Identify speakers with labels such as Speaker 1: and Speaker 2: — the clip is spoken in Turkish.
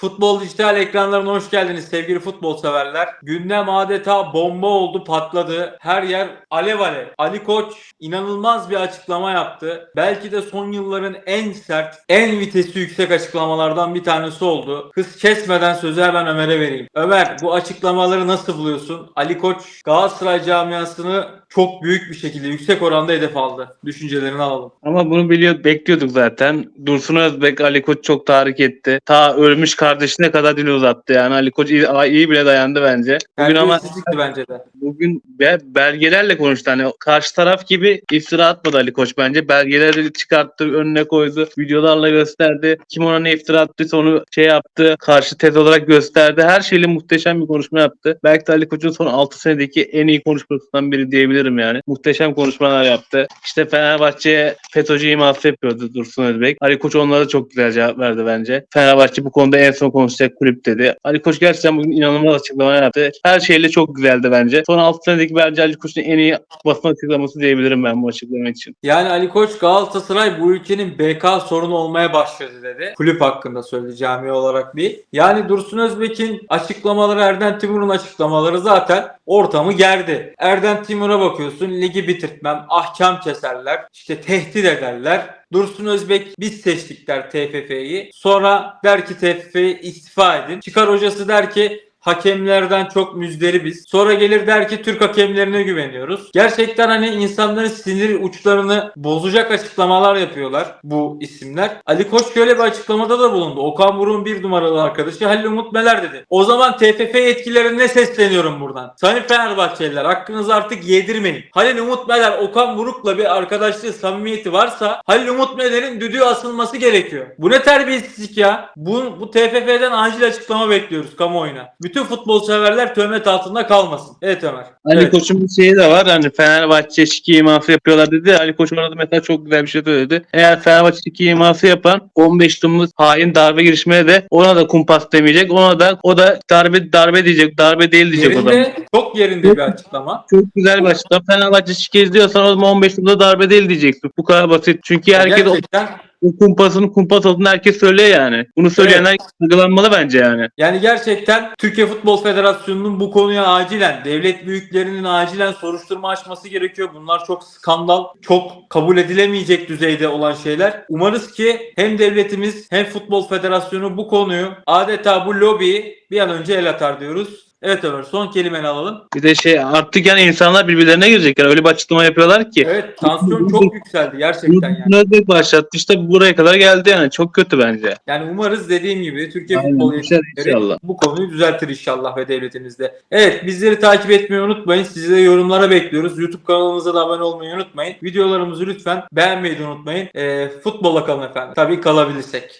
Speaker 1: Futbol dijital ekranlarına hoş geldiniz sevgili futbol severler. Gündem adeta bomba oldu patladı. Her yer alev alev. Ali Koç inanılmaz bir açıklama yaptı. Belki de son yılların en sert, en vitesi yüksek açıklamalardan bir tanesi oldu. Hız kesmeden sözü hemen Ömer'e vereyim. Ömer bu açıklamaları nasıl buluyorsun? Ali Koç Galatasaray camiasını çok büyük bir şekilde yüksek oranda hedef aldı. Düşüncelerini alalım.
Speaker 2: Ama bunu biliyor, bekliyorduk zaten. Dursun Özbek Ali Koç çok tahrik etti. Ta ölmüş kardeşine kadar dil uzattı yani. Ali Koç iyi, iyi bile dayandı bence. Bugün ama
Speaker 1: bence de.
Speaker 2: bugün be- belgelerle konuştu. Hani karşı taraf gibi iftira atmadı Ali Koç bence. Belgeleri çıkarttı, önüne koydu. Videolarla gösterdi. Kim ona ne iftira attıysa onu şey yaptı. Karşı tez olarak gösterdi. Her şeyle muhteşem bir konuşma yaptı. Belki de Ali Koç'un son 6 senedeki en iyi konuşmasından biri diyebilirim yani. Muhteşem konuşmalar yaptı. İşte Fenerbahçe'ye FETÖ'cü iması yapıyordu Dursun Özbek. Ali Koç onlara çok güzel cevap verdi bence. Fenerbahçe bu konuda en son konuşacak kulüp dedi. Ali Koç gerçekten bugün inanılmaz açıklamalar yaptı. Her şeyle çok güzeldi bence. Son 6 senedeki bence Ali Koç'un en iyi basın açıklaması diyebilirim ben bu açıklama için.
Speaker 1: Yani Ali Koç Galatasaray bu ülkenin BK sorunu olmaya başladı dedi. Kulüp hakkında söyledi cami olarak bir. Yani Dursun Özbek'in açıklamaları Erden Timur'un açıklamaları zaten ortamı gerdi. Erden Timur'a bakıyorsun ligi bitirtmem, ahkam keserler, işte tehdit ederler. Dursun Özbek biz seçtik der TFF'yi. Sonra der ki TFF'yi istifa edin. Çıkar hocası der ki hakemlerden çok müzdaribiz. Sonra gelir der ki Türk hakemlerine güveniyoruz. Gerçekten hani insanların sinir uçlarını bozacak açıklamalar yapıyorlar bu isimler. Ali Koç şöyle bir açıklamada da bulundu. Okan Buruk'un bir numaralı arkadaşı Halil Umut Meler dedi. O zaman TFF yetkililerine sesleniyorum buradan. Sayın Fenerbahçeliler hakkınızı artık yedirmeyin. Halil Umut Meler Okan Buruk'la bir arkadaşlığı samimiyeti varsa Halil Umut Meler'in düdüğü asılması gerekiyor. Bu ne terbiyesizlik ya? Bu, bu TFF'den acil açıklama bekliyoruz kamuoyuna. Bütün futbol severler töhmet altında kalmasın. Evet Ömer.
Speaker 2: Ali
Speaker 1: Evet.
Speaker 2: Koç'un bir şeyi de var. Hani Fenerbahçe şike iması yapıyorlar dedi. Ali Koç orada mesela çok güzel bir şey söyledi. Eğer Fenerbahçe şike iması yapan 15 Temmuz hain darbe girişmeye de ona da kumpas demeyecek. Ona da o da darbe darbe diyecek. Darbe değil diyecek o zaman.
Speaker 1: Yerinde, çok yerinde bir açıklama.
Speaker 2: Çok güzel bir açıklama. Fenerbahçe şike izliyorsan o zaman 15 Temmuz'da darbe değil diyeceksin. Bu kadar basit. Çünkü herkes o,
Speaker 1: Gerçekten
Speaker 2: o kumpasın kumpas olduğunu herkes söylüyor yani. Bunu söyleyenler yargılanmalı bence yani.
Speaker 1: Yani gerçekten Türkiye Futbol Federasyonu'nun bu konuya acilen, devlet büyüklerinin acilen soruşturma açması gerekiyor. Bunlar çok skandal, çok kabul edilemeyecek düzeyde olan şeyler. Umarız ki hem devletimiz hem Futbol Federasyonu bu konuyu adeta bu lobiyi bir an önce el atar diyoruz. Evet Ömer son kelimeni alalım.
Speaker 2: Bir de şey artık yani insanlar birbirlerine girecek. Yani öyle bir açıklama yapıyorlar ki.
Speaker 1: Evet tansiyon çok yükseldi gerçekten yani.
Speaker 2: Özbek başlattı. İşte buraya kadar geldi yani. Çok kötü bence.
Speaker 1: Yani umarız dediğim gibi Türkiye
Speaker 2: Aynen,
Speaker 1: Futbol
Speaker 2: inşallah.
Speaker 1: bu konuyu düzeltir inşallah ve devletimizde. Evet bizleri takip etmeyi unutmayın. Sizi de yorumlara bekliyoruz. YouTube kanalımıza da abone olmayı unutmayın. Videolarımızı lütfen beğenmeyi de unutmayın. Ee, futbolla kalın efendim. Tabii kalabilirsek.